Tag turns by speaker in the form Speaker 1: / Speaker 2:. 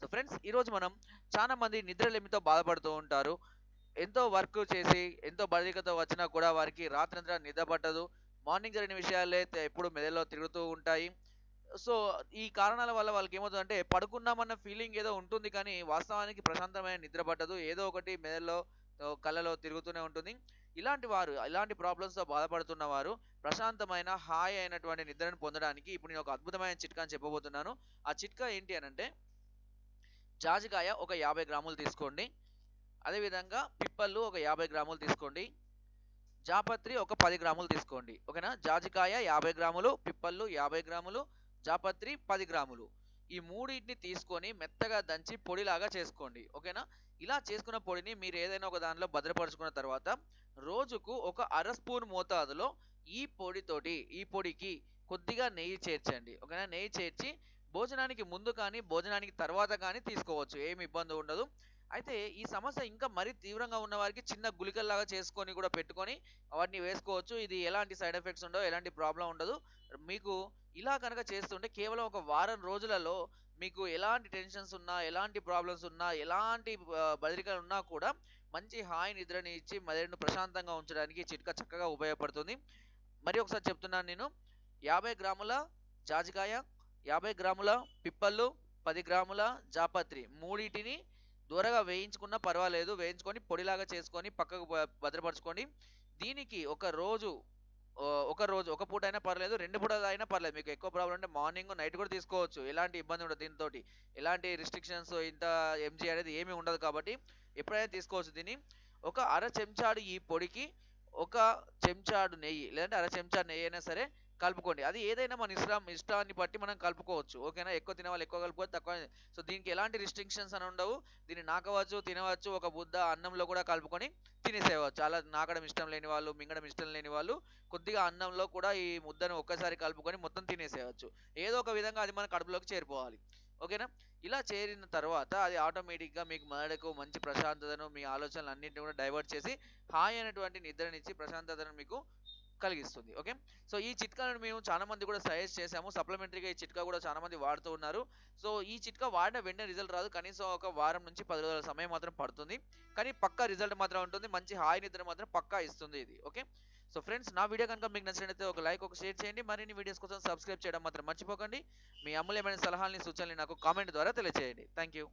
Speaker 1: So friends ఈరోజు మనం చాలా మంది నిద్రలేమితో బాధపడుతూ ఉంటారు. ఎంతో వర్క్ చేసి ఎంతో బదిలికతో వచ్చినా కూడా వారికి రాత్రంతా నిద్ర పట్టదు మార్నింగ్ జరిగిన విషయాలే ఎప్పుడు మెదడులో తిరుగుతూ ఉంటాయి. సో ఈ కారణాల వల్ల వాళ్ళకి ఏమవుతుందంటే పడుకున్నామన్న ఫీలింగ్ ఏదో ఉంటుంది కానీ వాస్తవానికి ప్రశాంతమైన నిద్ర పట్టదు. ఏదో ఒకటి మెదడులో కళ్ళలో తిరుగుతూనే ఉంటుంది. ఇలాంటి వారు ఇలాంటి ప్రాబ్లమ్స్తో బాధపడుతున్న వారు ప్రశాంతమైన హాయి అయినటువంటి నిద్రను పొందడానికి ఇప్పుడు నేను ఒక అద్భుతమైన చిట్కాని చెప్పబోతున్నాను. ఆ చిట్కా ఏంటి అని అంటే జాజికాయ ఒక యాభై గ్రాములు తీసుకోండి. అదేవిధంగా పిప్పళ్ళు ఒక యాభై గ్రాములు తీసుకోండి. జాపత్రి ఒక పది గ్రాములు తీసుకోండి. ఓకేనా? జాజికాయ యాభై గ్రాములు పిప్పళ్ళు యాభై గ్రాములు జాపత్రి పది గ్రాములు. ఈ మూడింటిని తీసుకొని మెత్తగా దంచి పొడిలాగా చేసుకోండి. ఓకేనా? ఇలా చేసుకున్న పొడిని మీరు ఏదైనా ఒక దానిలో భద్రపరుచుకున్న తర్వాత రోజుకు ఒక అర స్పూన్ మోతాదులో ఈ పొడితోటి ఈ పొడికి కొద్దిగా నెయ్యి చేర్చండి. ఓకేనా? నెయ్యి చేర్చి భోజనానికి ముందు కానీ భోజనానికి తర్వాత కానీ తీసుకోవచ్చు. ఏమి ఇబ్బంది ఉండదు. అయితే ఈ సమస్య ఇంకా మరీ తీవ్రంగా ఉన్న వారికి చిన్న గుళికల్లాగా చేసుకొని కూడా పెట్టుకొని వాటిని వేసుకోవచ్చు. ఇది ఎలాంటి సైడ్ ఎఫెక్ట్స్ ఉండవు ఎలాంటి ప్రాబ్లం ఉండదు. మీకు ఇలా కనుక చేస్తుంటే కేవలం ఒక వారం రోజులలో మీకు ఎలాంటి టెన్షన్స్ ఉన్నా ఎలాంటి ప్రాబ్లమ్స్ ఉన్నా ఎలాంటి బదిరికలు బదిలికలు ఉన్నా కూడా మంచి హాయి నిద్రని ఇచ్చి మెదడును ప్రశాంతంగా ఉంచడానికి చిట్కా చక్కగా ఉపయోగపడుతుంది. మరి ఒకసారి చెప్తున్నాను నేను. యాభై గ్రాముల జాజికాయ యాభై గ్రాముల పిప్పళ్ళు పది గ్రాముల జాపత్రి మూడింటిని దూరగా వేయించుకున్నా పర్వాలేదు. వేయించుకొని పొడిలాగా చేసుకొని పక్కకు భద్రపరచుకొని దీనికి ఒక రోజు ఒక రోజు ఒక పూట అయినా పర్లేదు రెండు పూట అయినా పర్లేదు. మీకు ఎక్కువ ప్రాబ్లం అంటే మార్నింగ్ నైట్ కూడా తీసుకోవచ్చు. ఎలాంటి ఇబ్బంది ఉండదు దీంతో ఎలాంటి రిస్ట్రిక్షన్స్ ఇంత ఎంజీ అనేది ఏమీ ఉండదు కాబట్టి ఎప్పుడైనా తీసుకోవచ్చు దీన్ని. ఒక అర చెంచాడు ఈ పొడికి ఒక చెంచాడు నెయ్యి లేదంటే అర చెంచాడు నెయ్యి అయినా సరే కలుపుకోండి. అది ఏదైనా మన ఇష్టం ఇష్టాన్ని బట్టి మనం కలుపుకోవచ్చు. ఓకేనా? ఎక్కువ తినవాలి ఎక్కువ కలుపుకోవచ్చు తక్కువ సో దీనికి ఎలాంటి రిస్ట్రిక్షన్స్ అని ఉండవు. దీన్ని నాకవచ్చు తినవచ్చు ఒక బుద్ధ అన్నంలో కూడా కలుపుకొని తినేసేయవచ్చు. అలా నాకడం ఇష్టం లేని వాళ్ళు మింగడం ఇష్టం లేని వాళ్ళు కొద్దిగా అన్నంలో కూడా ఈ ముద్దను ఒక్కసారి కలుపుకొని మొత్తం తినేసేయవచ్చు. ఏదో ఒక విధంగా అది మన కడుపులోకి చేరిపోవాలి. ఓకేనా? ఇలా చేరిన తర్వాత అది ఆటోమేటిక్గా మీకు మెదడుకు మంచి ప్రశాంతతను మీ ఆలోచనలు అన్నింటినీ కూడా డైవర్ట్ చేసి హాయి అయినటువంటి నిద్రనిచ్చి ప్రశాంతతను మీకు కలిగిస్తుంది ఓకే సో ఈ చిట్కాలను మేము చాలా మంది కూడా సజెస్ట్ చేసాము సప్లిమెంటరీగా ఈ చిట్కా కూడా చాలా మంది వాడుతూ ఉన్నారు. సో ఈ చిట్కా వాడిన వెంటనే రిజల్ట్ రాదు. కనీసం ఒక వారం నుంచి పది రోజుల సమయం మాత్రం పడుతుంది. కానీ పక్కా రిజల్ట్ మాత్రం ఉంటుంది. మంచి హాయి నిద్ర మాత్రం పక్కా ఇస్తుంది ఇది ఓకే సో ఫ్రెండ్స్ నా వీడియో కనుక మీకు నచ్చినట్లయితే ఒక లైక్ ఒక షేర్ చేయండి. మరిన్ని వీడియోస్ కోసం సబ్స్క్రైబ్ చేయడం మాత్రం మర్చిపోకండి. మీ అమూల్యమైన సలహాలని సూచనలు నాకు కామెంట్ ద్వారా తెలియజేయండి థ్యాంక్ యూ